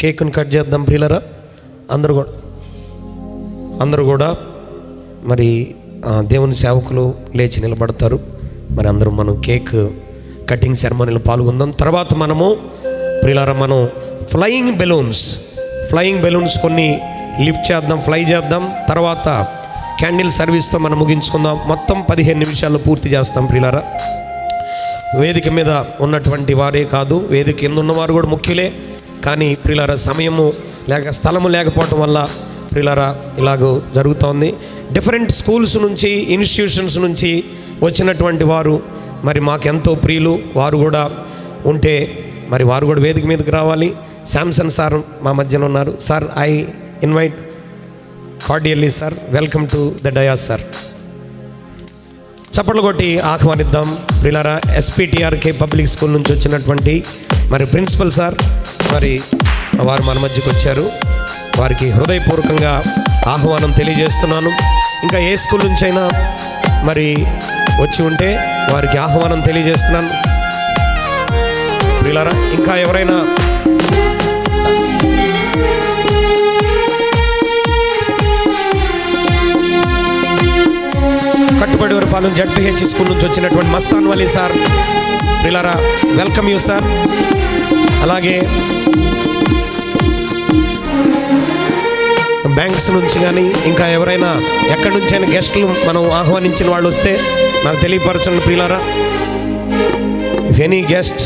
కేక్ను cut చేద్దాం ప్రియులరా. అందరూ కూడా. అందరూ కూడా మరి దేవుని సేవకులు లేచి నిలబడతారు. మరి అందరూ మనం కేక్ కటింగ్ సెరమనీలో పాల్గొందాం. తర్వాత మనము ప్రియులారా మనం ఫ్లయింగ్ బెలూన్స్ ఫ్లయింగ్ బెలూన్స్ కొన్ని లిఫ్ట్ చేద్దాం ఫ్లై చేద్దాం. తర్వాత క్యాండిల్ సర్వీస్తో మనం ముగించుకుందాం. మొత్తం పదిహేను నిమిషాల్లో పూర్తి చేస్తాం ప్రియులారా. వేదిక మీద ఉన్నటువంటి వారే కాదు వేదిక కింద ఉన్నవారు కూడా ముఖ్యులే. కానీ ప్రిలార సమయము లేక స్థలము లేకపోవటం వల్ల ప్రిలారా ఇలాగ జరుగుతోంది. డిఫరెంట్ స్కూల్స్ నుంచి ఇన్స్టిట్యూషన్స్ నుంచి వచ్చినటువంటి వారు మరి మాకెంతో ప్రియులు. వారు కూడా ఉంటే మరి వారు కూడా వేదిక మీదకి రావాలి. శాంసన్ సార్ మా మధ్యన ఉన్నారు. Sir I invite cordially sir welcome to the dais sir చప్పట్లు కొట్టి ఆహ్వానిద్దాం. ప్రిలారా ఎస్పీటీఆర్కే పబ్లిక్ స్కూల్ నుంచి వచ్చినటువంటి మరి ప్రిన్సిపల్ సార్ మరి వారు మన మధ్యకి వచ్చారు. వారికి హృదయపూర్వకంగా ఆహ్వానం తెలియజేస్తున్నాను. ఇంకా ఏ స్కూల్ నుంచి అయినా మరి వచ్చి ఉంటే వారికి ఆహ్వానం తెలియజేస్తున్నాను. వీళ్ళారా ఇంకా ఎవరైనా కట్టుబడి వరపాలెం జడ్పిహెచ్ స్కూల్ నుంచి వచ్చినటువంటి మస్తాన్ వలీ సార్ పిల్లరా వెల్కమ్ యూ సార్. అలాగే బ్యాంక్స్ నుంచి కానీ ఇంకా ఎవరైనా ఎక్కడి నుంచైనా గెస్టులు మనం ఆహ్వానించిన వాళ్ళు వస్తే నాకు తెలియపరచండి ప్రియులారా ఇఫ్ ఎనీ గెస్ట్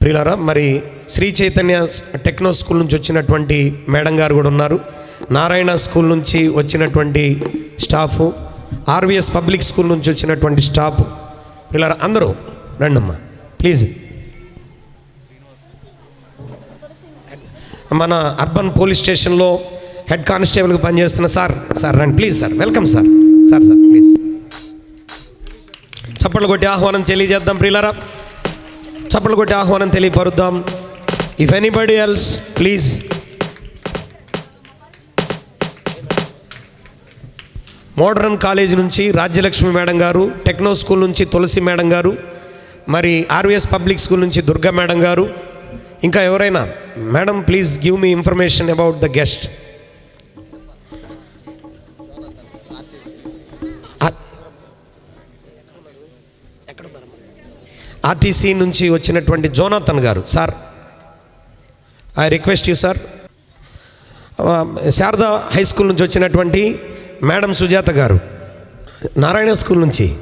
ప్రియులారా మరి శ్రీ చైతన్య టెక్నో స్కూల్ నుంచి వచ్చినటువంటి మేడం గారు కూడా ఉన్నారు. నారాయణ స్కూల్ నుంచి వచ్చినటువంటి స్టాఫ్ ఆర్వీఎస్ పబ్లిక్ స్కూల్ నుంచి వచ్చినటువంటి స్టాఫ్. ప్రియులారా అందరూ రండమ్మా ప్లీజ్. మన అర్బన్ పోలీస్ స్టేషన్లో హెడ్ కానిస్టేబుల్గా పనిచేస్తున్న సార్ సార్ రండి please sir welcome sir sir sir please. చప్పట్లు కొట్టి ఆహ్వానం తెలియజేద్దాం ప్రియులరా. చప్పట్లు కొట్టి ఆహ్వానం తెలియపరుద్దాం. If anybody else please modern college నుంచి Rajyalakshmi madam garu techno school నుంచి తులసి మేడం గారు మరి ఆర్వీఎస్ పబ్లిక్ స్కూల్ నుంచి దుర్గా మేడం గారు. ఇంకా ఎవరైనా madam please give me information about the guest RTC నుంచి వచ్చినటువంటి Jonathan garu. Sir I request you sir Sharada high school నుంచి వచ్చినటువంటి మేడం సుజాత గారు నారాయణ స్కూల్ నుంచి.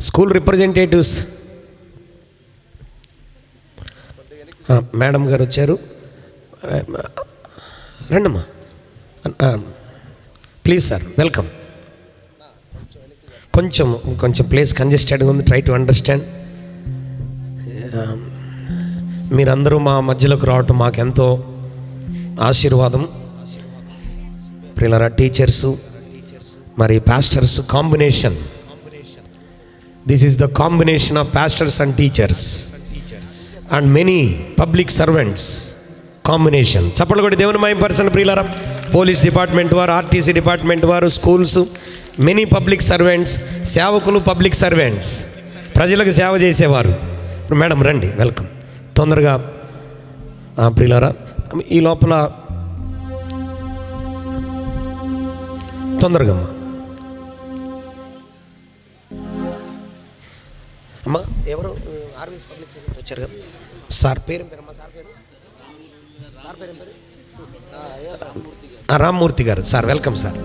School representatives. మేడం గారు వచ్చారు. రండమ్మా. Please sir welcome. కొంచెం కొంచెం ప్లేస్ కంజెస్టెడ్గా ఉంది ట్రై టు అండర్స్టాండ్. మీరందరూ మా మధ్యలోకి రావటం మాకెంతో ఆశీర్వాదం. ప్రియులరా టీచర్సు మరి pastors combination this is the combination of pastors and teachers and many public servants combination చప్పట్లు కూడా దేవుని మయంపరచండి ప్రియులారా పోలీస్ డిపార్ట్మెంట్ వారు ఆర్టీసీ డిపార్ట్మెంట్ వారు స్కూల్స్ మెనీ పబ్లిక్ సర్వెంట్స్ సేవకులు పబ్లిక్ సర్వెంట్స్ ప్రజలకు సేవ చేసేవారు. మేడం రండి వెల్కమ్ తొందరగా ఆ, ప్రియులారా ఈ లోపల తొందరగా అమ్మా. అమ్మా ఎవరు ఆర్వీఎస్ పబ్లిక్ సెక్రటరీ వచ్చారు కదా? సార్ పేరు పేరమ్మా సార్ పేరు? సార్ పేరు పేరు? Rammurthy garu. Sir welcome sir.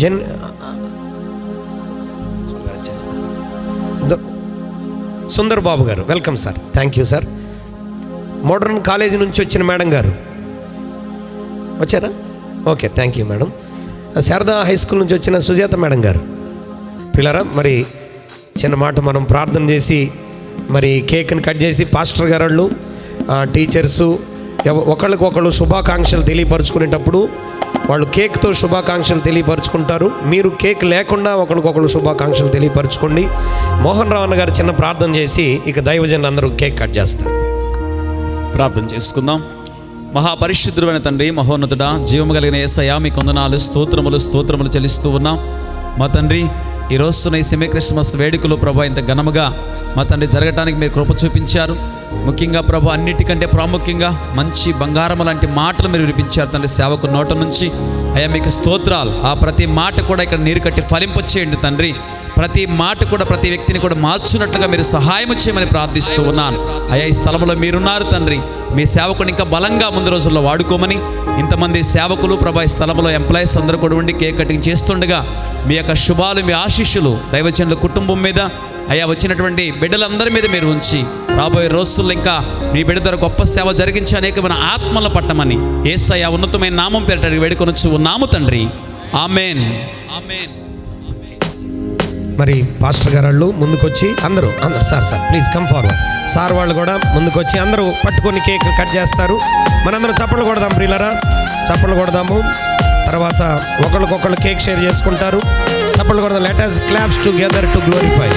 Jan Sundar Babu garu welcome sir. Thank you sir. Modern college నుంచి వచ్చిన మేడం గారు. వచ్చారా? Okay thank you madam. Sharada high school నుంచి వచ్చిన సుజాత మేడం గారు. పిల్లరా మరి చిన్న మాట మనం ప్రార్థన చేసి మరి కేక్ని కట్ చేసి పాస్టర్ గారు వాళ్ళు టీచర్సు ఎవ- ఒకళ్ళు శుభాకాంక్షలు తెలియపరుచుకునేటప్పుడు వాళ్ళు కేక్తో శుభాకాంక్షలు తెలియపరుచుకుంటారు. మీరు కేక్ లేకుండా ఒకరికొకరు శుభాకాంక్షలు తెలియపరచుకోండి. మోహన్ రావు అన్న గారు చిన్న ప్రార్థన చేసి ఇక దైవజనులు అందరూ కేక్ కట్ చేస్తారు. ప్రార్థన చేసుకుందాం. మహాపరిశుద్ధుడైన తండ్రి మహోన్నతుడా జీవము కలిగిన ఏసయా మీ కొందనాలు స్తోత్రములు స్తోత్రములు చెల్లిస్తూ ఉన్నాం. మా తండ్రి ఈ రోజున ఈ సెమీ క్రిస్మస్ వేడుకలు ప్రభా ఇంత ఘనముగా మా తండ్రి జరగటానికి మీరు కృప చూపించారు. ముఖ్యంగా ప్రభు అన్నిటికంటే ప్రాముఖ్యంగా మంచి బంగారం లాంటి మాటలు మీరు వినిపించారు తండ్రి సేవకు నోట నుంచి. అయ్యా మీకు స్తోత్రాలు. ఆ ప్రతి మాట కూడా ఇక్కడ నీరు కట్టి ఫలింపచేయండి తండ్రి. ప్రతి మాట కూడా ప్రతి వ్యక్తిని కూడా మార్చున్నట్లుగా మీరు సహాయం చేయమని ప్రార్థిస్తూ ఉన్నాను. అయ్యా ఈ స్థలంలో మీరున్నారు తండ్రి. మీ సేవకుని ఇంకా బలంగా ముందు రోజుల్లో వాడుకోమని ఇంతమంది సేవకులు ప్రభా ఈ స్థలంలో ఎంప్లాయీస్ అందరూ కూడా ఉండి కేక్ కటింగ్ చేస్తుండగా మీ యొక్క శుభాలు మీ ఆశీస్సులు దైవజనుల కుటుంబం మీద అయ్యా వచ్చినటువంటి బిడ్డలందరి మీద మీరు ఉంచి రాబోయే రోజుల్లో ఇంకా మీ బిడ్డ గొప్ప సేవ జరిగించి అనేకమైన ఆత్మల పట్టమని ఏసయ్య ఉన్నతమైన నామం పేరటానికి వేడుకొనొచ్చు ఉన్నాము తండ్రి. ఆమెన్. ఆమెన్. మరి పాస్టర్ గారు వాళ్ళు ముందుకొచ్చి అందరూ అందరు sir sir please come forward sir వాళ్ళు కూడా ముందుకొచ్చి అందరూ పట్టుకొని కేక్ కట్ చేస్తారు. మనందరం చప్పట్లు కొడదాం ప్రియులరా. చప్పట్లు కొడదాము. తర్వాత ఒకరికొకళ్ళు కేక్ షేర్ చేసుకుంటారు. చప్పట్లు కొడదాం. Letters claps together to glorify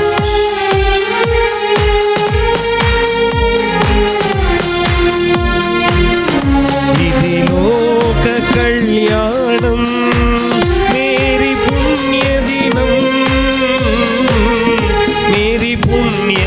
ఇది లోక కళ్యాణం మేరీ పుణ్య దినం మేరీ పుణ్య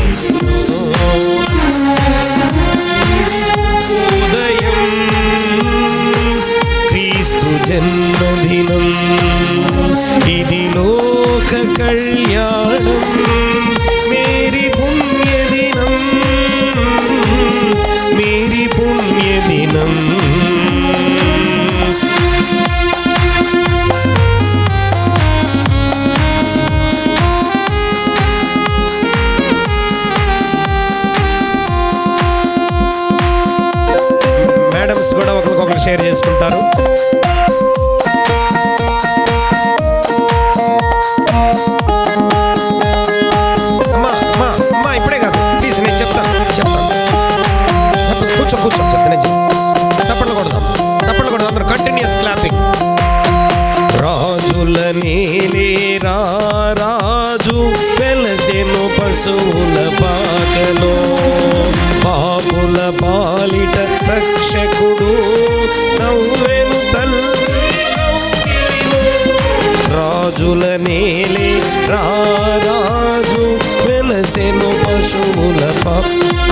చెప్పు, కూర్చో కూర్చో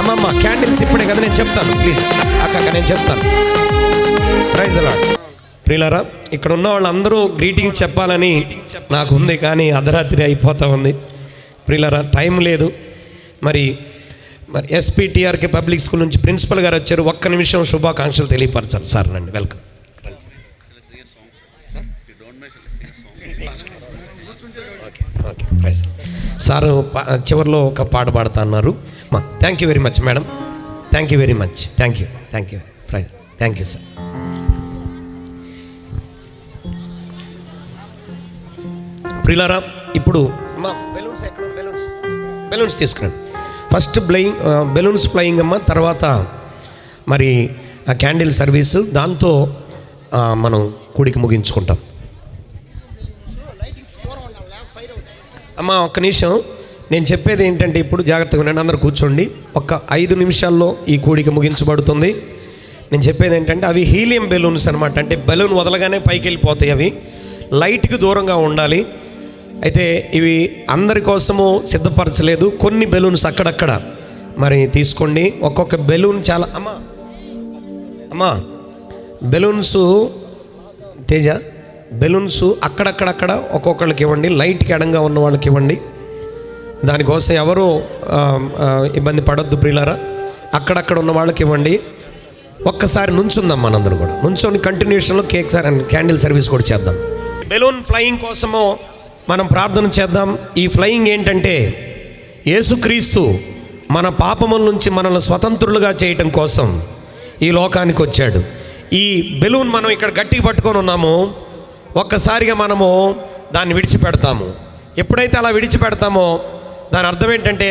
అమ్మమ్మ క్యాండిల్స్ ఇప్పుడే కదా నేను చెప్తాను ప్లీజ్ అక్క నేను చెప్తాను. ప్రైజ్ అలాడ్ ప్రియులారా ఇక్కడ ఉన్న వాళ్ళందరూ గ్రీటింగ్ చెప్పాలని నాకు ఉంది కానీ అర్ధరాత్రి అయిపోతా ఉంది. ప్రియులారా టైం లేదు. మరి మరి ఎస్పీటీఆర్కి పబ్లిక్ స్కూల్ నుంచి ప్రిన్సిపల్ గారు వచ్చారు. ఒక్క నిమిషం శుభాకాంక్షలు తెలియపరచాలి. సార్ రండి వెల్కమ్ ఓకే ఓకే సార్ చివరిలో ఒక పాట పాడుతా అన్నారు. మా thank you very much madam thank you very much thank you thank you prize thank you sir ప్రిలారా ఇప్పుడు అమ్మా బెలూన్స్ ఎక్కడ? బెలూన్స్ బెలూన్స్ తీసుకురండి. ఫస్ట్ బ్లయింగ్ బెలూన్స్ ఫ్లయింగ్ అమ్మ తర్వాత మరి ఆ క్యాండిల్ సర్వీసు దాంతో మనం కూడికి ముగించుకుంటాం. అమ్మ ఒక్క నిమిషం. నేను చెప్పేది ఏంటంటే ఇప్పుడు జాగ్రత్తగా ఉండండి అందరూ కూర్చోండి. ఒక ఐదు నిమిషాల్లో ఈ కూడిక ముగించబడుతుంది. నేను చెప్పేది ఏంటంటే అవి హీలియం బెలూన్స్ అనమాట అంటే బెలూన్ వదలగానే పైకి వెళ్ళిపోతాయి అవి. లైట్కి దూరంగా ఉండాలి. అయితే ఇవి అందరి కోసము సిద్ధపరచలేదు. కొన్ని బెలూన్స్ అక్కడక్కడ. మరి తీసుకోండి. ఒక్కొక్క బెలూన్ చాలా అమ్మా అమ్మా బెలూన్స్ తేజ బెలూన్స్ అక్కడక్కడక్కడ ఒక్కొక్కళ్ళకి ఇవ్వండి లైట్కి ఎడంగా ఉన్న వాళ్ళకి ఇవ్వండి. దానికోసం ఎవరు ఇబ్బంది పడొద్దు ప్రియులారా. అక్కడక్కడ ఉన్న వాళ్ళకి ఇవ్వండి. ఒక్కసారి నుంచుందాం మనందరం కూడా. నుంచొని కంటిన్యూషన్లో కేక్ అండ్ క్యాండిల్ సర్వీస్ కూడా చేద్దాం. బెలూన్ ఫ్లయింగ్ కోసము మనం ప్రార్థన చేద్దాం. ఈ ఫ్లయింగ్ ఏంటంటే యేసుక్రీస్తు మన పాపముల నుంచి మనల్ని స్వతంత్రులుగా చేయటం కోసం ఈ లోకానికి వచ్చాడు. ఈ బెలూన్ మనం ఇక్కడ గట్టిగా పట్టుకొని ఉన్నాము. ఒక్కసారిగా మనము దాన్ని విడిచిపెడతాము. ఎప్పుడైతే అలా విడిచిపెడతామో దాని అర్థం ఏంటంటే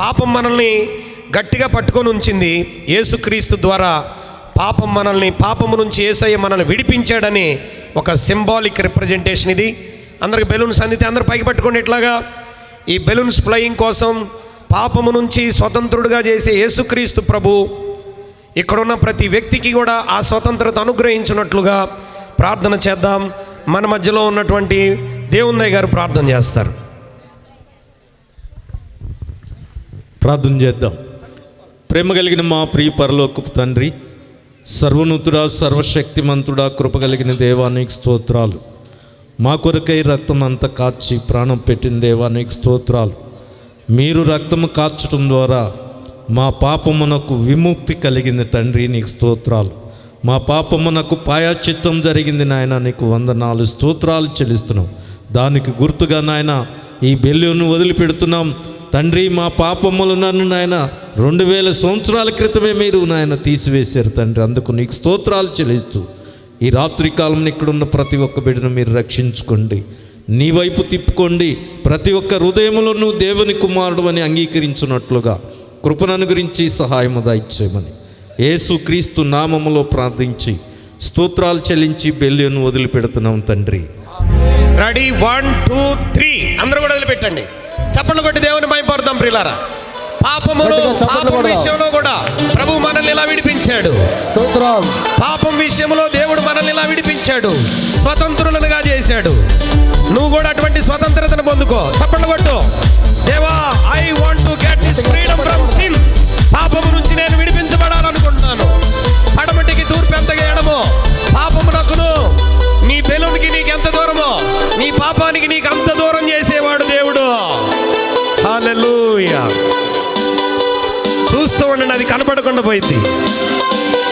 పాపం మనల్ని గట్టిగా పట్టుకొని ఉంచింది యేసుక్రీస్తు ద్వారా. పాపం మనల్ని పాపము నుంచి ఏసయ్య మనల్ని విడిపించాడని ఒక సింబాలిక్ రిప్రజెంటేషన్ ఇది. అందరికి బెలూన్స్ అందితే అందరు పైకి పట్టుకోండి ఇట్లాగా. ఈ బెలూన్స్ ఫ్లయింగ్ కోసం పాపము నుంచి స్వతంత్రుడుగా చేసే యేసుక్రీస్తు ప్రభు ఇక్కడున్న ప్రతి వ్యక్తికి కూడా ఆ స్వతంత్రత అనుగ్రహించినట్లుగా ప్రార్థన చేద్దాం. మన మధ్యలో ఉన్నటువంటి దేవుందయ్య గారు ప్రార్థన చేస్తారు. ప్రార్థన చేద్దాం. ప్రేమ కలిగిన మా ప్రియ పరలోకపు తండ్రి సర్వనూతుడా సర్వశక్తిమంతుడా కృప కలిగిన దేవానికి స్తోత్రాలు. మా కొరకై రక్తం అంతా కాచి ప్రాణం పెట్టిన దేవానికి స్తోత్రాలు. మీరు రక్తము కార్చడం ద్వారా మా పాపమునకు విముక్తి కలిగింది తండ్రి నీకు స్తోత్రాలు. మా పాపమునకు పాయాచిత్తం జరిగింది నాయన నీకు వంద నాలుగు స్తోత్రాలు చెల్లిస్తున్నాం. దానికి గుర్తుగా నాయన ఈ బెల్లును వదిలిపెడుతున్నాం. తండ్రి మా పాపములు నన్ను నాయన రెండు వేల సంవత్సరాల క్రితమే మీరు నాయన తీసివేశారు తండ్రి. అందుకు నీకు స్తోత్రాలు చెల్లిస్తూ ఈ రాత్రి కాలం ఇక్కడున్న ప్రతి ఒక్క బిడ్డను మీరు రక్షించుకోండి. నీ వైపు తిప్పుకోండి. ప్రతి ఒక్క హృదయములను నువ్వు దేవుని కుమారుడు అని అంగీకరించినట్లుగా కృపను గురించి సహాయము దాయిచ్చేయమని యేసు క్రీస్తు నామములో ప్రార్థించి స్తోత్రాలు చెల్లించి బెల్లియను వదిలిపెడుతున్నాం తండ్రి. రెడీ? One two three. అందరూ కూడా వదిలిపెట్టండి. చప్పట్లు కొట్టి దేవుని మైపడదాం ప్రిలారా పాపమును పాపం. విషయంలో కూడా ప్రభు మనల్ని ఇలా విడిపించాడు. స్తోత్రం పాపం విషయంలో దేవుడు మనల్ని ఇలా విడిపించాడు. స్వతంత్రులనుగా చేశాడు. నువ్వు కూడా అటువంటి స్వతంత్రతను పొందుకో. చప్పట్లు కొట్టు. దేవా I want to get this freedom from sin పాపము నుంచి నేను విడిపించబడాలనుకుంటున్నాను పడమటికి తూర్పు ఎంతగా ఎడమో పాపమునకును నీ బెలూన్కి నీకు ఎంత దూరమో నీ పాపానికి నీకు అంత దూరం చేసేవాడు దేవుడు. హల్లెలూయా. చూస్తూ ఉండండి అది కనపడకుండా పోయింది.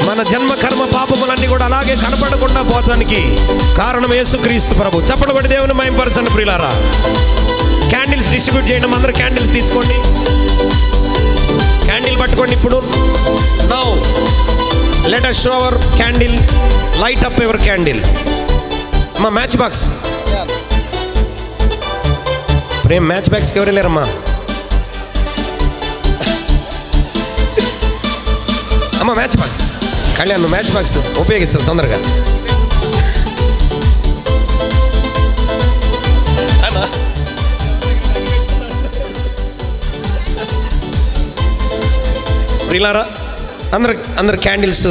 మన జన్మ కర్మ పాపములన్నీ కూడా అలాగే కనపడకుండా పోతానికి కారణం యేసుక్రీస్తు ప్రభు. చెప్పడబడి దేవుని మయంపరచండి ప్రియులారా. క్యాండిల్స్ డిస్ట్రిబ్యూట్ చేయడం అందరూ క్యాండిల్స్ తీసుకోండి. క్యాండిల్ పట్టుకోండి ఇప్పుడు. Now let us show our candle light up ever candle అమ్మా మ్యాచ్ బాక్స్ ప్రేమ్ మ్యాచ్ బాక్స్కి ఎవరు వెళ్ళారమ్మా? అమ్మ match box Kalyan match box ఉపయోగించాలి తొందరగా. ప్రిలారా అందరు అందరు క్యాండిల్స్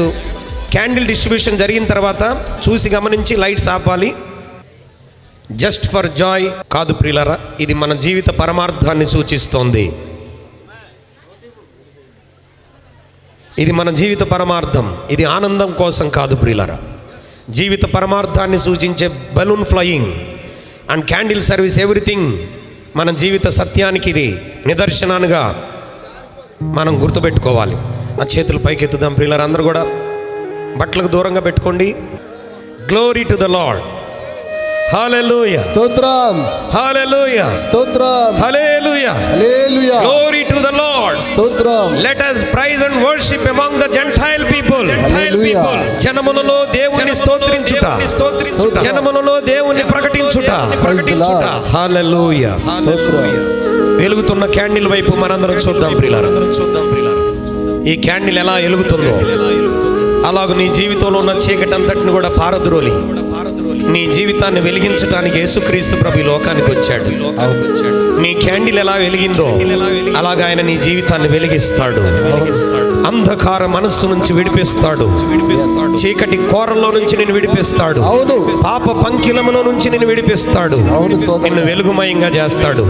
క్యాండిల్ డిస్ట్రిబ్యూషన్ జరిగిన తర్వాత చూసి గమనించి లైట్స్ ఆపాలి. జస్ట్ ఫర్ జాయ్ కాదు ప్రిలారా ఇది మన జీవిత పరమార్థాన్ని సూచిస్తోంది. ఇది మన జీవిత పరమార్థం ఇది ఆనందం కోసం కాదు ప్రిలరా. జీవిత పరమార్థాన్ని సూచించే balloon flying and candle service everything మన జీవిత సత్యానికి ఇది నిదర్శనానుగా మనం గుర్తుపెట్టుకోవాలి. ఆ చేతులు పైకెత్తుదాం ప్రియులర్ అందరూ కూడా. బట్టలకు దూరంగా పెట్టుకోండి. Glory to the lord hallelujah స్తోత్రం. స్తోత్రం. గ్లోరీ లార్డ్ స్తోత్రం. Let us praise and worship among the gentile people. Hallelujah. జనములలో దేవుని స్తోత్రించుట. స్తోత్రం. జనములలో దేవుని ప్రకటించుట. Lord. హల్లెలూయా స్తోత్రం. వెలుగుతున్న క్యాండిల్ వైపు మనందరం చూద్దాం ప్రియులారా. ఈ క్యాండిల్ ఎలా వెలుగుతుందో అలాగ నీ జీవితంలో ఉన్న చీకటి అంతటిని కూడా పారద్రోలి. నీ జీవితాన్ని వెలిగించడానికి యేసుక్రీస్తు ప్రభు ఈ లోకానికి వచ్చాడు. నీ క్యాండిల్ ఎలా వెలిగిందో అలాగ ఆయన నీ జీవితాన్ని వెలిగిస్తాడు. అంధకార మనస్సు నుంచి విడిపిస్తాడు. చీకటి కోరల్లో నుంచి నేను విడిపిస్తాడు. పాప పంకిలములో నుంచి నేను విడిపిస్తాడు. నిన్ను వెలుగుమయంగా చేస్తాడు.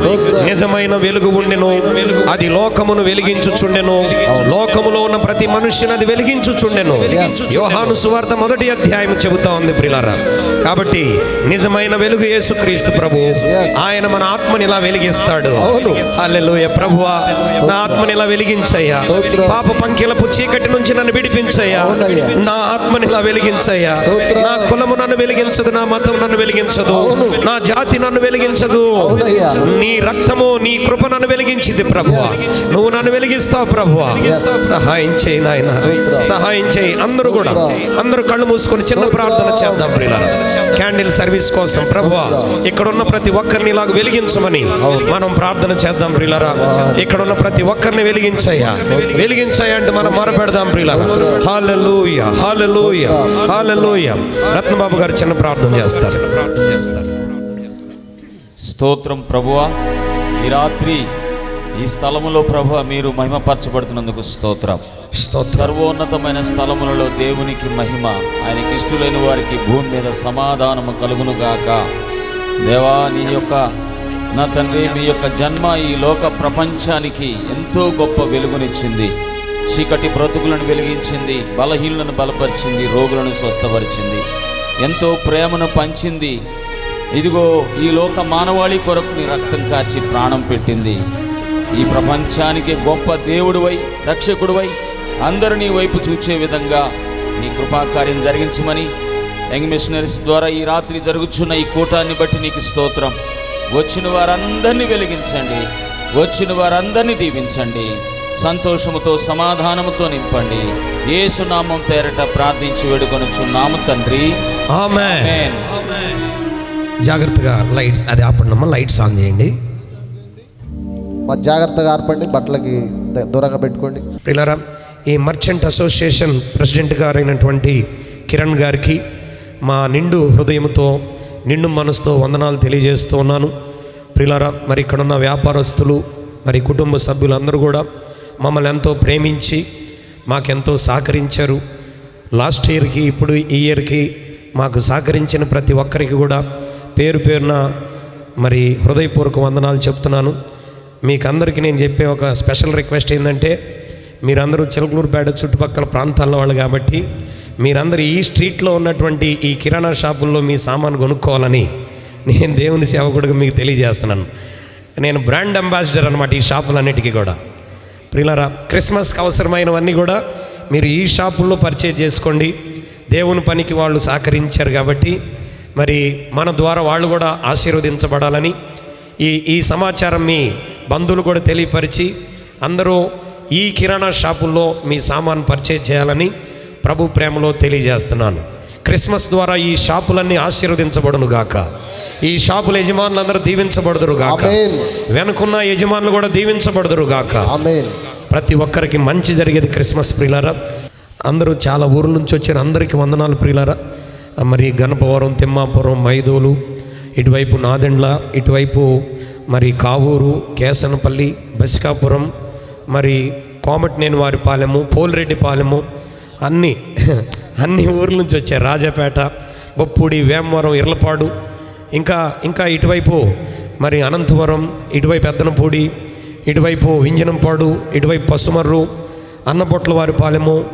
నిజమైన వెలుగు ఉండెను. అది లోకమును వెలిగించుచుండెను. లోకములో ఉన్న ప్రతి మనుష్యుని అది వెలిగించుచుండెను. యోహాను సువార్త మొదటి అధ్యాయం చెబుతా ఉంది ప్రిలారా. కాబట్టి నిజమైన వెలుగు యేసుక్రీస్తు ప్రభు. ఆయన మన ఆత్మని ఇలా వెలిగిస్తాడు అవును. హల్లెలూయా ప్రభువా నా ఆత్మని ఇలా వెలిగించయ్యా. పాప పంకిలపు చీకటి నుంచి నన్ను విడిపించయ్యా. నా ఆత్మని ఇలా వెలిగించయ్యా. నా కులము నన్ను వెలిగించదు నా మతం నన్ను వెలిగించదు. నా జాతి నన్ను వెలిగించదు. నీ రక్తము నీ కృప నన్ను వెలిగించింది ప్రభు నువ్వు నన్ను వెలిగిస్తావు ప్రభు. సహాయం చేయి నాయన. సహాయం చేయి అందరూ కూడా. అందరూ కళ్ళు మూసుకొని చిన్న. ప్రార్థన చేద్దాం ప్రియులారా క్యాండిల్ సర్వీస్ కోసం ప్రభు ఇక్కడ ఉన్న ప్రతి ఒక్కరిని ఇలాగ వెలిగించమని మనం ప్రార్థన చేద్దాం ప్రియులారా. ఇక్కడ ఉన్న ప్రతి ఒక్కరిని వెలిగించయ్యా. వెలిగించయ్యా అంటే మనం మొరపెడదాం ప్రియులారా. హాలెలూయా హాలెలూయా హాలెలూయా రత్నబాబు గారు చిన్న ప్రార్థన చేస్తారు. ప్రార్థన చేస్తారు స్తోత్రం ప్రభువా. ఈ రాత్రి ఈ స్థలములో ప్రభు మీరు మహిమపరచబడుతున్నందుకు స్తోత్రం. సర్వోన్నతమైన స్థలములలో దేవునికి మహిమ ఆయనకి ఇష్టలైన వారికి భూమి మీద సమాధానము కలుగును గాక దేవా నీ యొక్క నా తండ్రి మీ యొక్క జన్మ ఈ లోక ప్రపంచానికి ఎంతో గొప్ప వెలుగునిచ్చింది. చీకటి బ్రతుకులను వెలిగించింది బలహీనులను బలపరిచింది రోగులను స్వస్థపరిచింది. ఎంతో ప్రేమను పంచింది. ఇదిగో ఈ లోక మానవాళి కొరకు నీ రక్తం కార్చి ప్రాణం పెట్టింది. ఈ ప్రపంచానికి గొప్ప దేవుడివై రక్షకుడివై అందరూ నీ వైపు చూచే విధంగా నీ కృపాకార్యం జరిగించమని యంగ్ మిషనరీస్ ద్వారా ఈ రాత్రి జరుగుతున్న ఈ కూటాన్ని బట్టి నీకు స్తోత్రం. వచ్చిన వారందరినీ వెలిగించండి. వచ్చిన వారందరినీ దీవించండి. సంతోషముతో సమాధానముతో నింపండి. ఏసునామం పేరట ప్రార్థించి వేడుకొనుచున్నాము తండ్రి. జాగ్రత్తగా లైట్స్ అది ఆపండమ్మా లైట్స్ ఆన్ చేయండి. మా జాగ్రత్తగా ఆర్పండి బట్టలకి దూరంగా పెట్టుకోండి ప్రిలారా ఈ మర్చెంట్ అసోసియేషన్ ప్రెసిడెంట్ గారైనటువంటి కిరణ్ గారికి మా నిండు హృదయంతో నిండు మనసుతో వందనాలు తెలియజేస్తూ ఉన్నాను. ప్రిలారా మరి ఇక్కడున్న వ్యాపారస్తులు మరి కుటుంబ సభ్యులందరూ కూడా మమ్మల్ని ఎంతో ప్రేమించి మాకెంతో సహకరించారు. లాస్ట్ ఇయర్కి ఇప్పుడు ఈ ఇయర్కి మాకు సహకరించిన ప్రతి ఒక్కరికి కూడా పేరు పేరున మరి హృదయపూర్వక వందనాలు చెప్తున్నాను. మీకు అందరికీ నేను చెప్పే ఒక స్పెషల్ రిక్వెస్ట్ ఏంటంటే మీరందరూ చిలకలూరుపేట చుట్టుపక్కల ప్రాంతాల వాళ్ళు కాబట్టి మీరందరూ ఈ స్ట్రీట్లో ఉన్నటువంటి ఈ కిరాణా షాపుల్లో మీ సామాను కొనుక్కోవాలని నేను దేవుని సేవకుడిగా మీకు తెలియజేస్తున్నాను. నేను బ్రాండ్ అంబాసిడర్ అనమాట ఈ షాపులన్నిటికీ కూడా. ప్రిలరా క్రిస్మస్కి అవసరమైనవన్నీ కూడా మీరు ఈ షాపుల్లో పర్చేజ్ చేసుకోండి. దేవుని పనికి వాళ్ళు సహకరించారు కాబట్టి మరి మన ద్వారా వాళ్ళు కూడా ఆశీర్వదించబడాలని ఈ ఈ సమాచారం మీ బంధువులు కూడా తెలియపరిచి అందరూ ఈ కిరాణా షాపుల్లో మీ సామాన్ పర్చేజ్ చేయాలని ప్రభు ప్రేమలో తెలియజేస్తున్నాను. క్రిస్మస్ ద్వారా ఈ షాపులన్నీ ఆశీర్వదించబడును గాక. ఈ షాపుల యజమానులందరూ దీవించబడుదురు గాక. వెనుకున్న యజమానులు కూడా దీవించబడుదురు గాక. ప్రతి ఒక్కరికి మంచి జరిగేది క్రిస్మస్ ప్రియులారా. అందరూ చాలా ఊర్ల నుంచి వచ్చారు. అందరికీ వందనాలు ప్రియులారా. మరి గణపవరం తిమ్మాపురం మైదోలు ఇటువైపు నాదెండ్ల ఇటువైపు మరి కావూరు కేసనపల్లి బసికాపురం మరి కోమటినేని వారి పాలెము పోలిరెడ్డి పాలెము అన్ని అన్ని ఊర్ల నుంచి వచ్చారు రాజాపేట బొప్పూడి వేమవరం ఇర్లపాడు ఇంకా ఇంకా ఇటువైపు మరి అనంతవరం ఇటువైపు పెద్దనపూడి ఇటువైపు వింజనంపాడు ఇటువైపు పసుమర్రు అన్నపొట్ల వారి పాలెము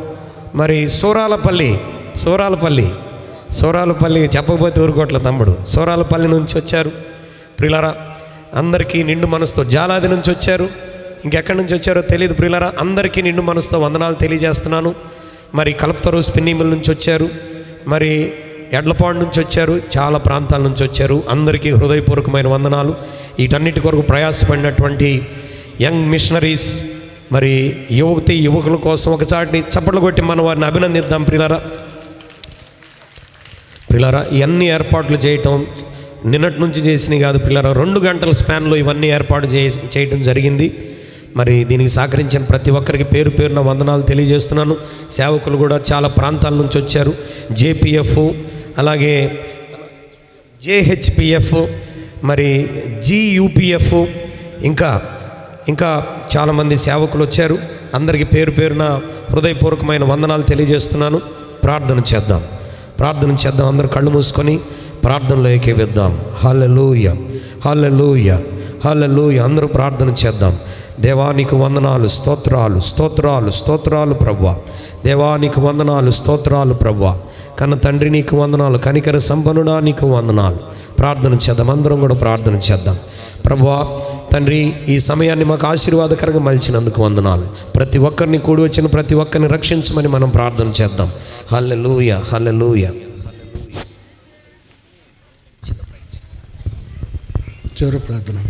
మరి సూరాలపల్లి సూరాలపల్లి సూరాలపల్లి చెప్పకపోతే ఊరుకోట్ల తమ్ముడు. సూరాలపల్లి నుంచి వచ్చారు ప్రిలారా అందరికీ నిండు మనసుతో జాలాది నుంచి వచ్చారు. ఇంకెక్కడి నుంచి వచ్చారో తెలియదు ప్రియులరా అందరికీ నిండు మనసుతో వందనాలు తెలియజేస్తున్నాను. మరి కలపతరు స్పిన్నిమిల్ నుంచి వచ్చారు మరి ఎడ్లపాడు నుంచి వచ్చారు చాలా ప్రాంతాల నుంచి వచ్చారు. అందరికీ హృదయపూర్వకమైన వందనాలు. వీటన్నిటి కొరకు ప్రయాసపడినటువంటి యంగ్ మిషనరీస్ మరి యువతి యువకుల కోసం ఒక చాటిని చప్పట్లు కొట్టి మనం వారిని అభినందిద్దాం ప్రిలరా పిల్లరా ఇవన్నీ ఏర్పాట్లు చేయటం నిన్నటి నుంచి చేసినవి కాదు పిల్లరా రెండు గంటల స్పాన్లో ఇవన్నీ ఏర్పాటు చే చేయటం జరిగింది. మరి దీనికి సహకరించిన ప్రతి ఒక్కరికి పేరు పేరున వందనాలు తెలియజేస్తున్నాను. సేవకులు కూడా చాలా ప్రాంతాల నుంచి వచ్చారు. జేపీఎఫ్ అలాగే జేహెచ్పిఎఫ్ మరి జియూపిఎఫ్ ఇంకా ఇంకా చాలామంది సేవకులు వచ్చారు. అందరికీ పేరు పేరున హృదయపూర్వకమైన వందనాలు తెలియజేస్తున్నాను. ప్రార్థన చేద్దాం. ప్రార్థన చేద్దాం. అందరు కళ్ళు మూసుకొని ప్రార్థనలో ఏకేవిద్దాం. హల్లెలూయ హల్లెలూయ హల్లెలూయ. అందరూ ప్రార్థన చేద్దాం. దేవానికి వందనాలు స్తోత్రాలు స్తోత్రాలు స్తోత్రాలు ప్రవ్వా. దేవానికి వందనాలు స్తోత్రాలు ప్రవ్వా. కన్న తండ్రి నీకు వందనాలు కనికర సంపన్నుడా నీకు వందనాలు. ప్రార్థన చేద్దాం అందరం కూడా ప్రార్థన చేద్దాం. ప్రభా తండ్రి ఈ సమయాన్ని మాకు ఆశీర్వాదకరంగా మలిచినందుకు వందనాలు. ప్రతి ఒక్కరిని కూడి వచ్చిన ప్రతి ఒక్కరిని రక్షించమని మనం ప్రార్థన చేద్దాం. హల్లెలూయ హల్లెలూయ. చివరి ప్రార్థన.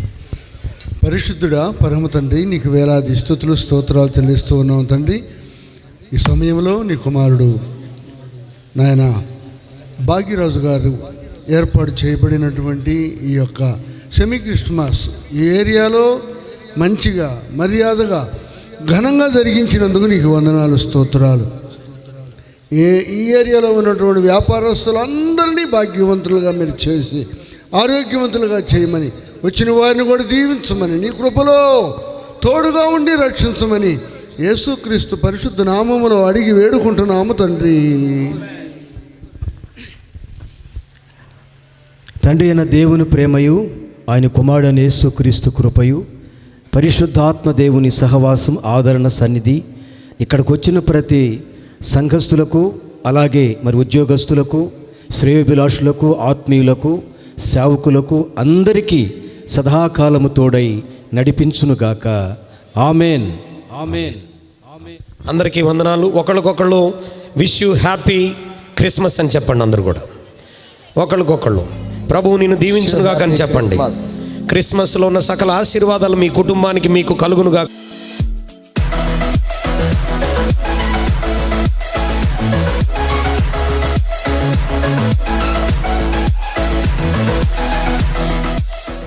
పరిశుద్ధుడా పరమ తండ్రి నీకు వేలాది స్థుతులు స్తోత్రాలు చెల్లిస్తూ ఉన్నాం తండ్రి. ఈ సమయంలో నీ కుమారుడు నాయన భాగ్యరాజు గారు ఏర్పాటు చేయబడినటువంటి ఈ యొక్క సెమీ క్రిస్మస్ ఈ ఏరియాలో మంచిగా మర్యాదగా ఘనంగా జరిగించినందుకు నీకు వందనాలు స్తోత్రాలు. ఏ ఈ ఏరియాలో ఉన్నటువంటి వ్యాపారస్తులందరినీ భాగ్యవంతులుగా మీరు చేసి ఆరోగ్యవంతులుగా చేయమని వచ్చిన వారిని కూడా దీవించమని నీ కృపలో తోడుగా ఉండి రక్షించమని యేసుక్రీస్తు పరిశుద్ధ నామములో అడిగి వేడుకుంటున్నాము తండ్రి. తండ్రి అయిన దేవుని ప్రేమయు ఆయన కుమారుడైన యేసుక్రీస్తు కృపయు పరిశుద్ధాత్మ దేవుని సహవాసం ఆదరణ సన్నిధి ఇక్కడికి వచ్చిన ప్రతి సంఘస్థులకు అలాగే మరి ఉద్యోగస్తులకు శ్రేయోభిలాషులకు ఆత్మీయులకు సేవకులకు అందరికీ సదాకాలము తోడై నడిపించునుగాక ఆమెన్ ఆమెన్. ఆమెన్. అందరికీ వందనాలు. ఒకళ్ళకొకళ్ళు విష్ యూ హ్యాపీ క్రిస్మస్ అని చెప్పండి అందరు కూడా. ఒకళ్ళకొకళ్ళు ప్రభువు నిన్ను దీవించునుగాక అని చెప్పండి. క్రిస్మస్. క్రిస్మస్లో ఉన్న సకల ఆశీర్వాదాలు మీ కుటుంబానికి మీకు కలుగునుగా